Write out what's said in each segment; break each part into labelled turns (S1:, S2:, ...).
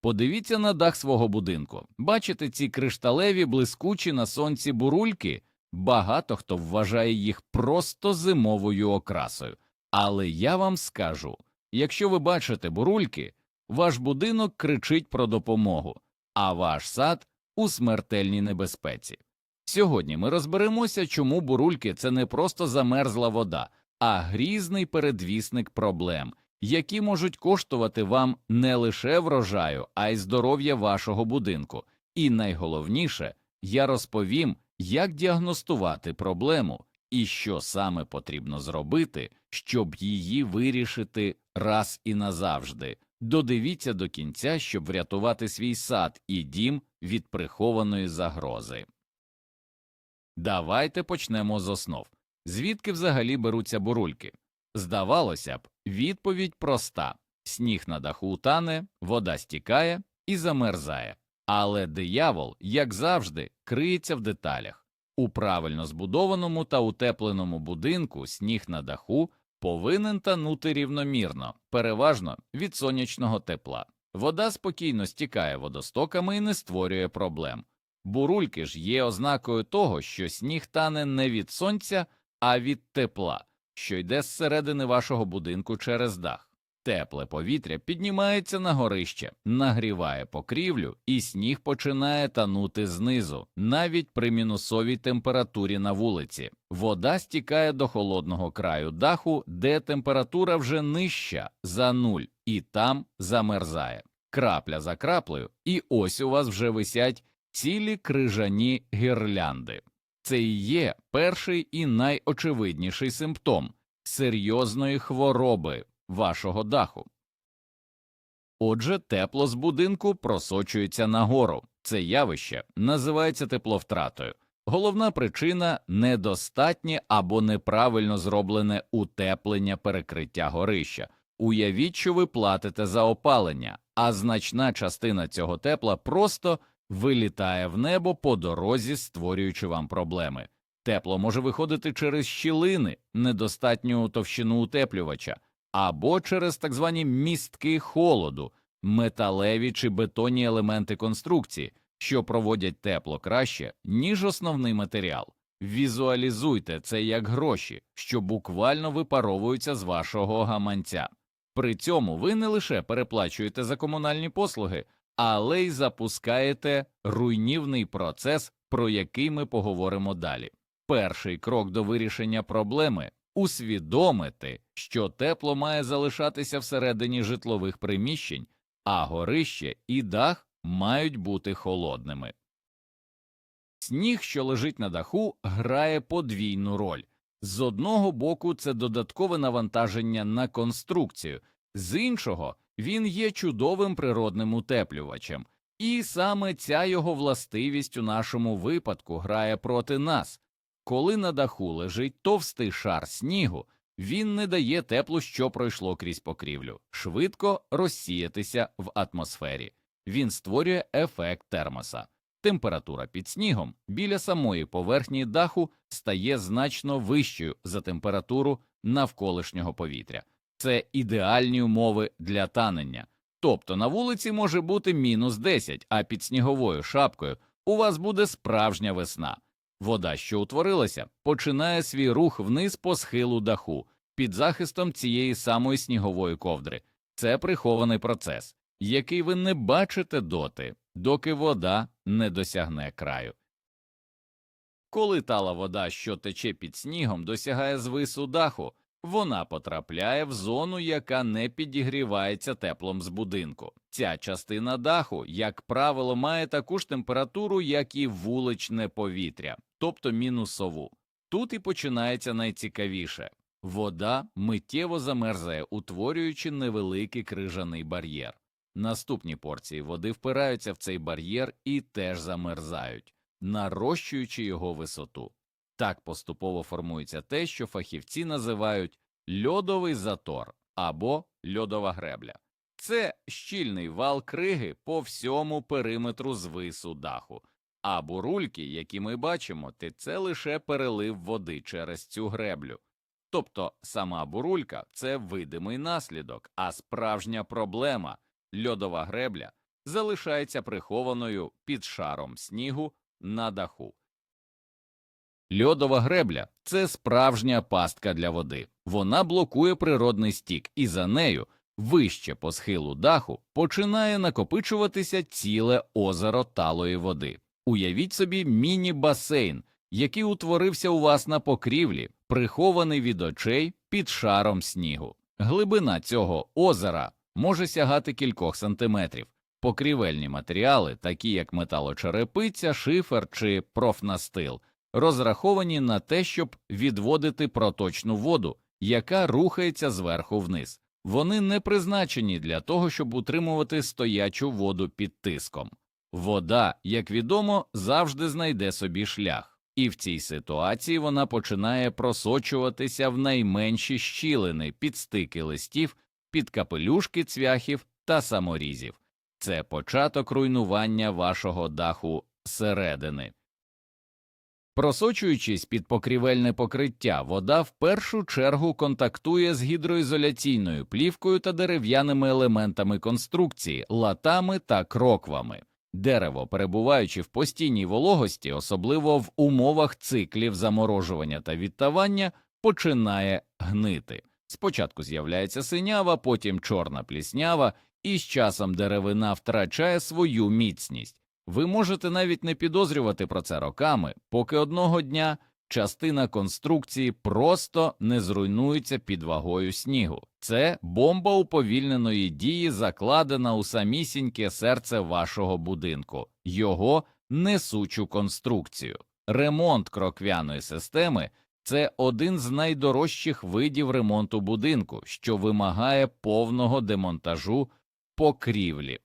S1: Подивіться на дах свого будинку. Бачите ці кришталеві блискучі на сонці бурульки? Багато хто вважає їх просто зимовою окрасою. Але я вам скажу якщо ви бачите бурульки, ваш будинок кричить про допомогу, а ваш сад у смертельній небезпеці. Сьогодні ми розберемося, чому бурульки це не просто замерзла вода, а грізний передвісник проблем, які можуть коштувати вам не лише врожаю, а й здоров'я вашого будинку. І найголовніше, я розповім, як діагностувати проблему і що саме потрібно зробити, щоб її вирішити раз і назавжди. Додивіться до кінця, щоб врятувати свій сад і дім від прихованої загрози. Давайте почнемо з основ. Звідки взагалі беруться бурульки? Здавалося б, відповідь проста сніг на даху тане, вода стікає і замерзає. Але диявол, як завжди, криється в деталях. У правильно збудованому та утепленому будинку сніг на даху повинен танути рівномірно, переважно від сонячного тепла. Вода спокійно стікає водостоками і не створює проблем. Бурульки ж є ознакою того, що сніг тане не від сонця, а від тепла, що йде зсередини вашого будинку через дах. Тепле повітря піднімається на горище, нагріває покрівлю, і сніг починає танути знизу, навіть при мінусовій температурі на вулиці. Вода стікає до холодного краю даху, де температура вже нижча за нуль, і там замерзає. Крапля за краплею, і ось у вас вже висять цілі крижані гірлянди. Це і є перший і найочевидніший симптом серйозної хвороби вашого даху. Отже, тепло з будинку просочується нагору. Це явище називається тепловтратою. Головна причина недостатнє або неправильно зроблене утеплення перекриття горища. Уявіть, що ви платите за опалення, а значна частина цього тепла просто вилітає в небо по дорозі, створюючи вам проблеми. Тепло може виходити через щілини, недостатню товщину утеплювача, або через так звані містки холоду, металеві чи бетонні елементи конструкції, що проводять тепло краще, ніж основний матеріал. Візуалізуйте це як гроші, що буквально випаровуються з вашого гаманця. При цьому ви не лише переплачуєте за комунальні послуги, але й запускаєте руйнівний процес, про який ми поговоримо далі. Перший крок до вирішення проблеми усвідомити, що тепло має залишатися всередині житлових приміщень, а горище і дах мають бути холодними. Сніг, що лежить на даху, грає подвійну роль. З одного боку, це додаткове навантаження на конструкцію, з іншого він є чудовим природним утеплювачем, і саме ця його властивість у нашому випадку грає проти нас. Коли на даху лежить товстий шар снігу, він не дає теплу, що пройшло крізь покрівлю, швидко розсіятися в атмосфері. Він створює ефект термоса. Температура під снігом біля самої поверхні даху стає значно вищою за температуру навколишнього повітря. Це ідеальні умови для танення. Тобто на вулиці може бути мінус 10, а під сніговою шапкою у вас буде справжня весна. Вода, що утворилася, починає свій рух вниз по схилу даху під захистом цієї самої снігової ковдри. Це прихований процес, який ви не бачите доти, доки вода не досягне краю. Коли тала вода, що тече під снігом, досягає звису даху, вона потрапляє в зону, яка не підігрівається теплом з будинку. Ця частина даху, як правило, має таку ж температуру, як і вуличне повітря, тобто мінусову. Тут і починається найцікавіше вода миттєво замерзає, утворюючи невеликий крижаний бар'єр. Наступні порції води впираються в цей бар'єр і теж замерзають, нарощуючи його висоту. Так поступово формується те, що фахівці називають льодовий затор або льодова гребля. Це щільний вал криги по всьому периметру звису даху, а бурульки, які ми бачимо, це лише перелив води через цю греблю. Тобто сама бурулька це видимий наслідок, а справжня проблема льодова гребля залишається прихованою під шаром снігу на даху. Льодова гребля це справжня пастка для води. Вона блокує природний стік, і за нею, вище по схилу даху, починає накопичуватися ціле озеро талої води. Уявіть собі міні-басейн, який утворився у вас на покрівлі, прихований від очей під шаром снігу. Глибина цього озера може сягати кількох сантиметрів. Покрівельні матеріали, такі як металочерепиця, шифер чи профнастил, розраховані на те, щоб відводити проточну воду, яка рухається зверху вниз. Вони не призначені для того, щоб утримувати стоячу воду під тиском. Вода, як відомо, завжди знайде собі шлях, і в цій ситуації вона починає просочуватися в найменші щілини під стики листів, під капелюшки цвяхів та саморізів. Це початок руйнування вашого даху зсередини. Просочуючись під покрівельне покриття, вода в першу чергу контактує з гідроізоляційною плівкою та дерев'яними елементами конструкції, латами та кроквами. Дерево, перебуваючи в постійній вологості, особливо в умовах циклів заморожування та відтавання, починає гнити. Спочатку з'являється синява, потім чорна пліснява, і з часом деревина втрачає свою міцність. Ви можете навіть не підозрювати про це роками, поки одного дня частина конструкції просто не зруйнується під вагою снігу. Це бомба уповільненої дії, закладена у самісіньке серце вашого будинку, його несучу конструкцію. Ремонт кроквяної системи це один з найдорожчих видів ремонту будинку, що вимагає повного демонтажу покрівлі.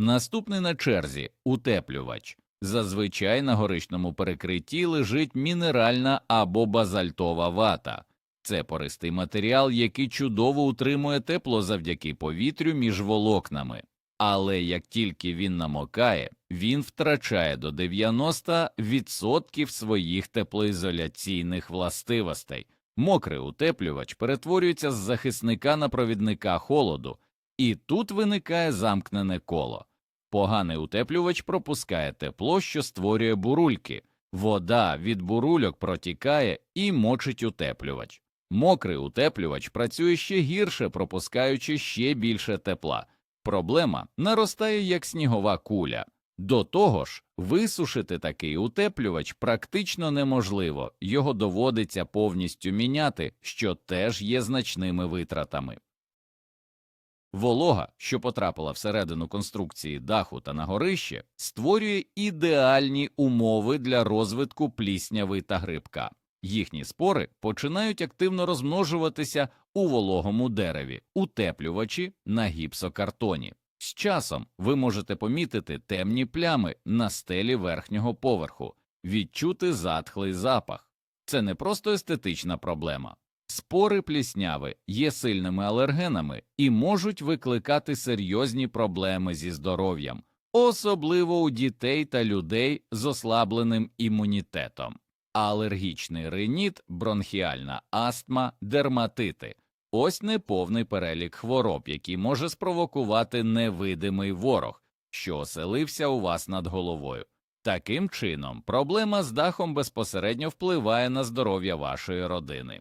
S1: Наступний на черзі утеплювач. Зазвичай на горичному перекритті лежить мінеральна або базальтова вата. Це пористий матеріал, який чудово утримує тепло завдяки повітрю між волокнами. Але як тільки він намокає, він втрачає до 90% своїх теплоізоляційних властивостей. Мокрий утеплювач перетворюється з захисника на провідника холоду, і тут виникає замкнене коло. Поганий утеплювач пропускає тепло, що створює бурульки. Вода від бурульок протікає і мочить утеплювач. Мокрий утеплювач працює ще гірше, пропускаючи ще більше тепла. Проблема наростає як снігова куля. До того ж, висушити такий утеплювач практично неможливо, його доводиться повністю міняти, що теж є значними витратами. Волога, що потрапила всередину конструкції даху та на горище, створює ідеальні умови для розвитку плісняви та грибка. Їхні спори починають активно розмножуватися у вологому дереві, утеплювачі на гіпсокартоні. З часом ви можете помітити темні плями на стелі верхнього поверху, відчути затхлий запах. Це не просто естетична проблема. Спори плісняви є сильними алергенами і можуть викликати серйозні проблеми зі здоров'ям, особливо у дітей та людей з ослабленим імунітетом, алергічний риніт, бронхіальна астма, дерматити. Ось неповний перелік хвороб, які може спровокувати невидимий ворог, що оселився у вас над головою. Таким чином, проблема з дахом безпосередньо впливає на здоров'я вашої родини.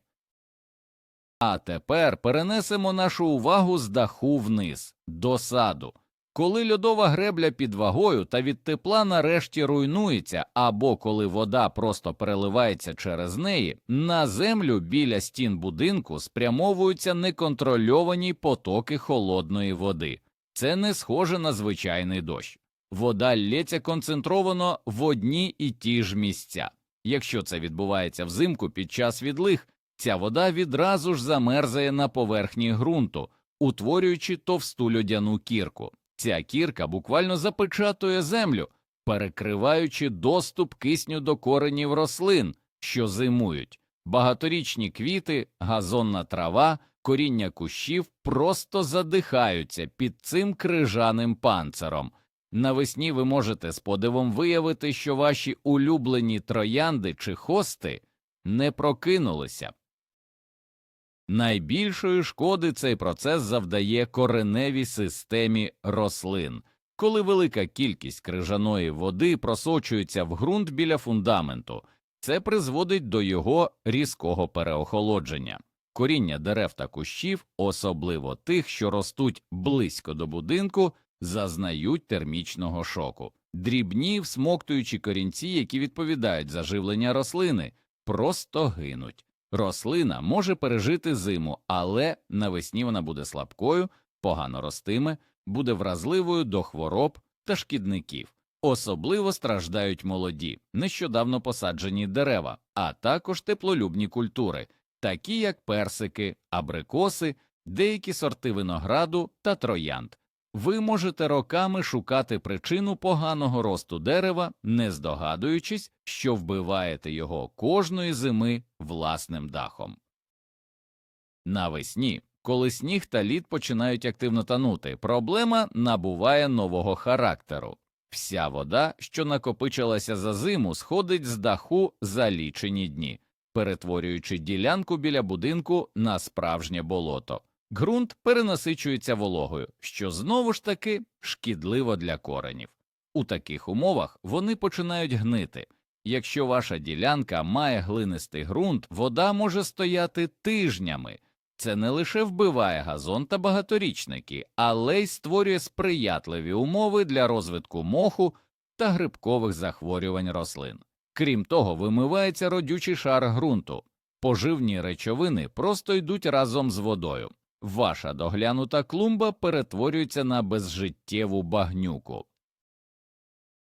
S1: А тепер перенесемо нашу увагу з даху вниз, до саду. Коли льодова гребля під вагою та від тепла нарешті руйнується, або коли вода просто переливається через неї, на землю біля стін будинку спрямовуються неконтрольовані потоки холодної води. Це не схоже на звичайний дощ. Вода лється концентровано в одні і ті ж місця. Якщо це відбувається взимку під час відлих, Ця вода відразу ж замерзає на поверхні ґрунту, утворюючи товсту льодяну кірку. Ця кірка буквально запечатує землю, перекриваючи доступ кисню до коренів рослин, що зимують. Багаторічні квіти, газонна трава, коріння кущів просто задихаються під цим крижаним панциром. Навесні ви можете з подивом виявити, що ваші улюблені троянди чи хости не прокинулися, Найбільшої шкоди цей процес завдає кореневій системі рослин. Коли велика кількість крижаної води просочується в ґрунт біля фундаменту, це призводить до його різкого переохолодження. Коріння дерев та кущів, особливо тих, що ростуть близько до будинку, зазнають термічного шоку. Дрібні всмоктуючі корінці, які відповідають за живлення рослини, просто гинуть. Рослина може пережити зиму, але навесні вона буде слабкою, погано ростиме, буде вразливою до хвороб та шкідників. Особливо страждають молоді, нещодавно посаджені дерева, а також теплолюбні культури, такі як персики, абрикоси, деякі сорти винограду та троянд. Ви можете роками шукати причину поганого росту дерева, не здогадуючись, що вбиваєте його кожної зими власним дахом. Навесні, коли сніг та лід починають активно танути, проблема набуває нового характеру. Вся вода, що накопичилася за зиму, сходить з даху за лічені дні, перетворюючи ділянку біля будинку на справжнє болото. Ґрунт перенасичується вологою, що знову ж таки шкідливо для коренів. У таких умовах вони починають гнити. Якщо ваша ділянка має глинистий ґрунт, вода може стояти тижнями. Це не лише вбиває газон та багаторічники, але й створює сприятливі умови для розвитку моху та грибкових захворювань рослин. Крім того, вимивається родючий шар ґрунту. Поживні речовини просто йдуть разом з водою. Ваша доглянута клумба перетворюється на безжиттєву багнюку.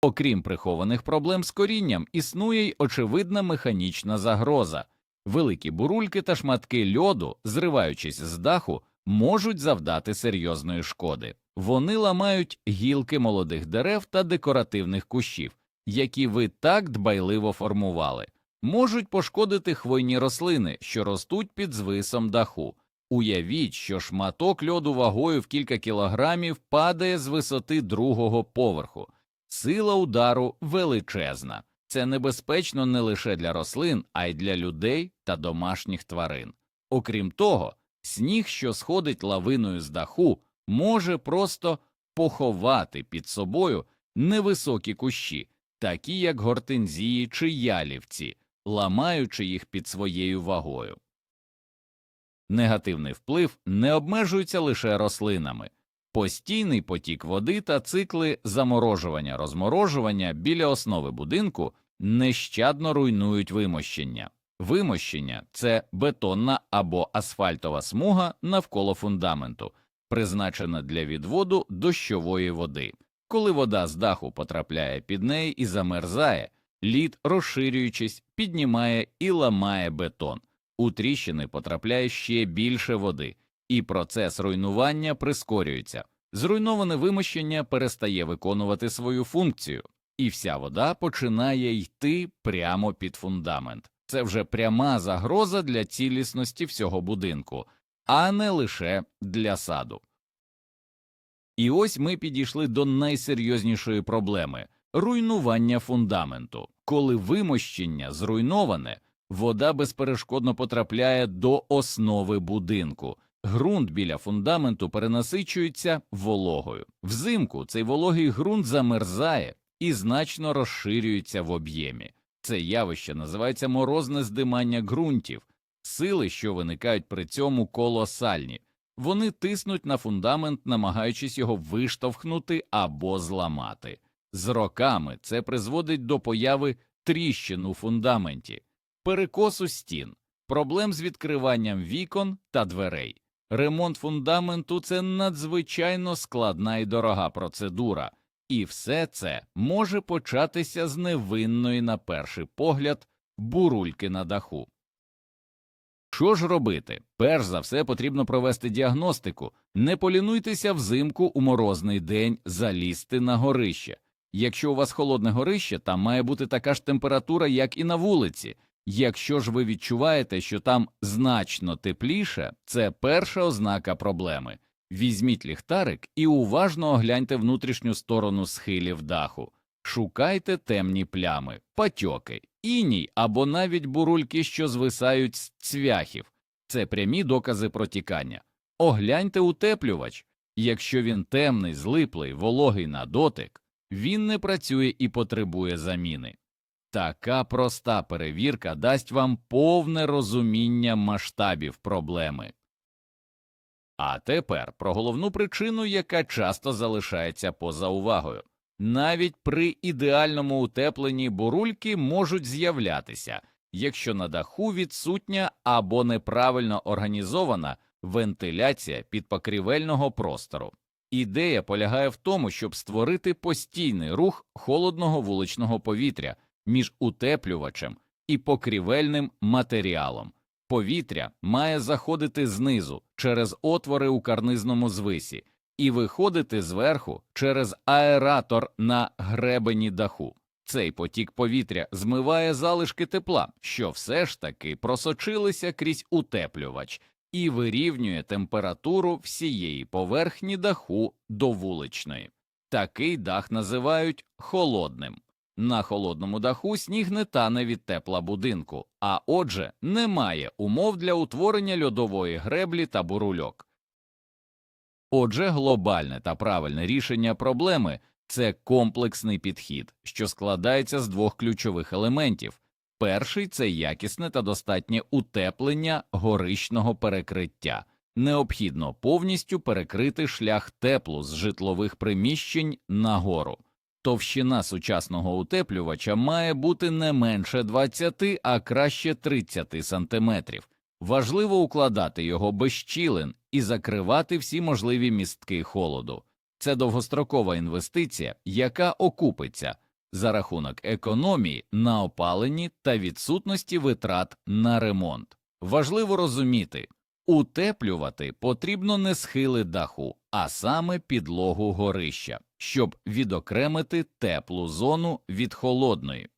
S1: Окрім прихованих проблем з корінням, існує й очевидна механічна загроза. Великі бурульки та шматки льоду, зриваючись з даху, можуть завдати серйозної шкоди. Вони ламають гілки молодих дерев та декоративних кущів, які ви так дбайливо формували, можуть пошкодити хвойні рослини, що ростуть під звисом даху. Уявіть, що шматок льоду вагою в кілька кілограмів падає з висоти другого поверху. Сила удару величезна. Це небезпечно не лише для рослин, а й для людей та домашніх тварин. Окрім того, сніг, що сходить лавиною з даху, може просто поховати під собою невисокі кущі, такі як гортензії чи ялівці, ламаючи їх під своєю вагою. Негативний вплив не обмежується лише рослинами. Постійний потік води та цикли заморожування розморожування біля основи будинку нещадно руйнують вимощення. Вимощення це бетонна або асфальтова смуга навколо фундаменту, призначена для відводу дощової води. Коли вода з даху потрапляє під неї і замерзає, лід, розширюючись, піднімає і ламає бетон. У тріщини потрапляє ще більше води, і процес руйнування прискорюється. Зруйноване вимощення перестає виконувати свою функцію, і вся вода починає йти прямо під фундамент. Це вже пряма загроза для цілісності всього будинку, а не лише для саду. І ось ми підійшли до найсерйознішої проблеми руйнування фундаменту. Коли вимощення зруйноване, вода безперешкодно потрапляє до основи будинку. Ґрунт біля фундаменту перенасичується вологою. Взимку цей вологий ґрунт замерзає і значно розширюється в об'ємі. Це явище називається морозне здимання ґрунтів, сили, що виникають при цьому колосальні. Вони тиснуть на фундамент, намагаючись його виштовхнути або зламати. З роками це призводить до появи тріщин у фундаменті, перекосу стін, проблем з відкриванням вікон та дверей. Ремонт фундаменту це надзвичайно складна і дорога процедура, і все це може початися з невинної, на перший погляд, бурульки на даху. Що ж робити? Перш за все потрібно провести діагностику. Не полінуйтеся взимку у морозний день залізти на горище. Якщо у вас холодне горище, там має бути така ж температура, як і на вулиці. Якщо ж ви відчуваєте, що там значно тепліше, це перша ознака проблеми. Візьміть ліхтарик і уважно огляньте внутрішню сторону схилів даху, шукайте темні плями, патьоки, іній або навіть бурульки, що звисають з цвяхів. Це прямі докази протікання. Огляньте утеплювач. Якщо він темний, злиплий, вологий на дотик, він не працює і потребує заміни. Така проста перевірка дасть вам повне розуміння масштабів проблеми. А тепер про головну причину, яка часто залишається поза увагою. Навіть при ідеальному утепленні бурульки можуть з'являтися, якщо на даху відсутня або неправильно організована вентиляція підпокрівельного простору. Ідея полягає в тому, щоб створити постійний рух холодного вуличного повітря між утеплювачем і покрівельним матеріалом. Повітря має заходити знизу через отвори у карнизному звисі і виходити зверху через аератор на гребені даху. Цей потік повітря змиває залишки тепла, що все ж таки просочилися крізь утеплювач, і вирівнює температуру всієї поверхні даху до вуличної. Такий дах називають холодним. На холодному даху сніг не тане від тепла будинку, а отже, немає умов для утворення льодової греблі та бурульок. Отже, глобальне та правильне рішення проблеми це комплексний підхід, що складається з двох ключових елементів. Перший це якісне та достатнє утеплення горищного перекриття. Необхідно повністю перекрити шлях теплу з житлових приміщень нагору. Товщина сучасного утеплювача має бути не менше 20, а краще 30 сантиметрів. Важливо укладати його без щілин і закривати всі можливі містки холоду. Це довгострокова інвестиція, яка окупиться за рахунок економії на опаленні та відсутності витрат на ремонт. Важливо розуміти, утеплювати потрібно не схили даху, а саме підлогу горища, щоб відокремити теплу зону від холодної.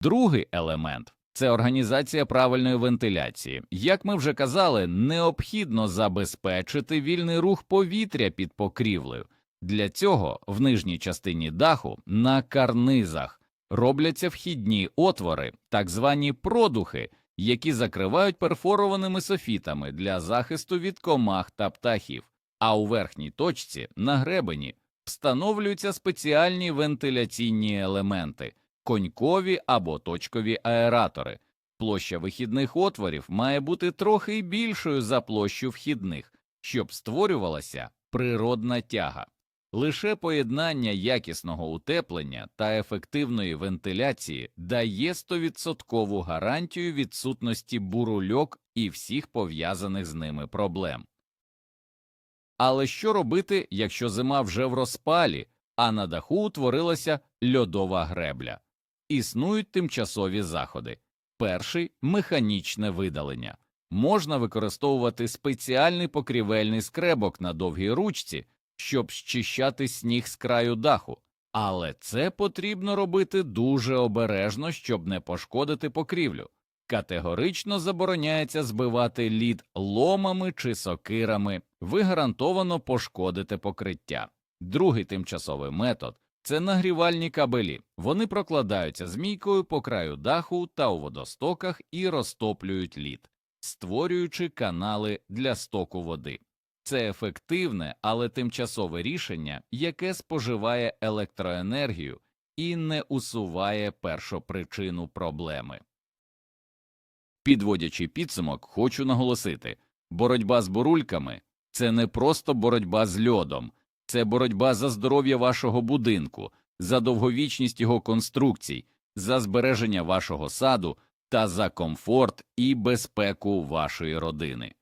S1: Другий елемент це організація правильної вентиляції. Як ми вже казали, необхідно забезпечити вільний рух повітря під покрівлею. Для цього в нижній частині даху на карнизах робляться вхідні отвори, так звані продухи, які закривають перфорованими софітами для захисту від комах та птахів, а у верхній точці на гребені встановлюються спеціальні вентиляційні елементи конькові або точкові аератори. Площа вихідних отворів має бути трохи більшою за площу вхідних, щоб створювалася природна тяга. Лише поєднання якісного утеплення та ефективної вентиляції дає 100% гарантію відсутності бурульок і всіх пов'язаних з ними проблем. Але що робити, якщо зима вже в розпалі, а на даху утворилася льодова гребля? Існують тимчасові заходи. Перший механічне видалення. Можна використовувати спеціальний покрівельний скребок на довгій ручці, щоб щищати сніг з краю даху, але це потрібно робити дуже обережно, щоб не пошкодити покрівлю. Категорично забороняється збивати лід ломами чи сокирами, ви гарантовано пошкодите покриття. Другий тимчасовий метод це нагрівальні кабелі. Вони прокладаються змійкою по краю даху та у водостоках і розтоплюють лід, створюючи канали для стоку води. Це ефективне, але тимчасове рішення, яке споживає електроенергію і не усуває першопричину проблеми. Підводячи підсумок, хочу наголосити боротьба з бурульками це не просто боротьба з льодом, це боротьба за здоров'я вашого будинку, за довговічність його конструкцій, за збереження вашого саду та за комфорт і безпеку вашої родини.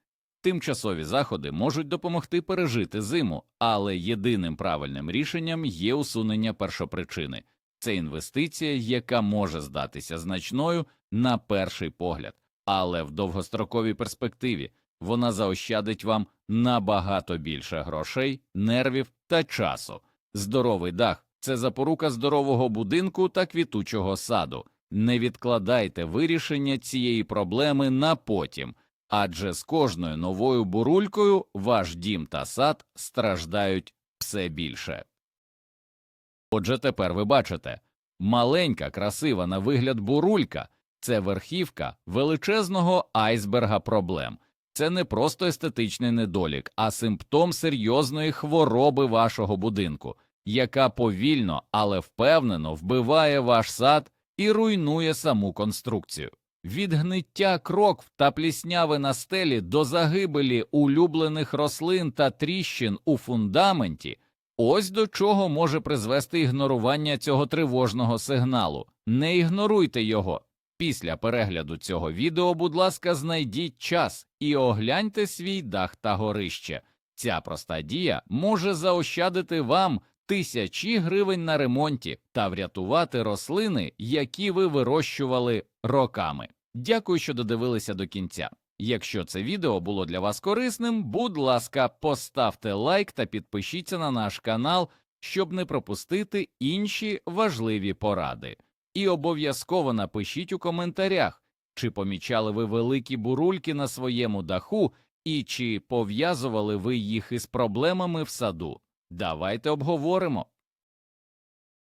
S1: Тимчасові заходи можуть допомогти пережити зиму, але єдиним правильним рішенням є усунення першопричини це інвестиція, яка може здатися значною на перший погляд, але в довгостроковій перспективі вона заощадить вам набагато більше грошей, нервів та часу. Здоровий дах це запорука здорового будинку та квітучого саду. Не відкладайте вирішення цієї проблеми на потім, адже з кожною новою бурулькою ваш дім та сад страждають все більше. Отже, тепер ви бачите маленька, красива на вигляд бурулька це верхівка величезного айсберга проблем. Це не просто естетичний недолік, а симптом серйозної хвороби вашого будинку, яка повільно, але впевнено вбиває ваш сад і руйнує саму конструкцію. Від гниття крокв та плісняви на стелі до загибелі улюблених рослин та тріщин у фундаменті ось до чого може призвести ігнорування цього тривожного сигналу. Не ігноруйте його. Після перегляду цього відео, будь ласка, знайдіть час і огляньте свій дах та горище. Ця проста дія може заощадити вам тисячі гривень на ремонті та врятувати рослини, які ви вирощували роками. Дякую, що додивилися до кінця. Якщо це відео було для вас корисним, будь ласка, поставте лайк та підпишіться на наш канал, щоб не пропустити інші важливі поради. І обов'язково напишіть у коментарях, чи помічали ви великі бурульки на своєму даху і чи пов'язували ви їх із проблемами в саду. Давайте обговоримо.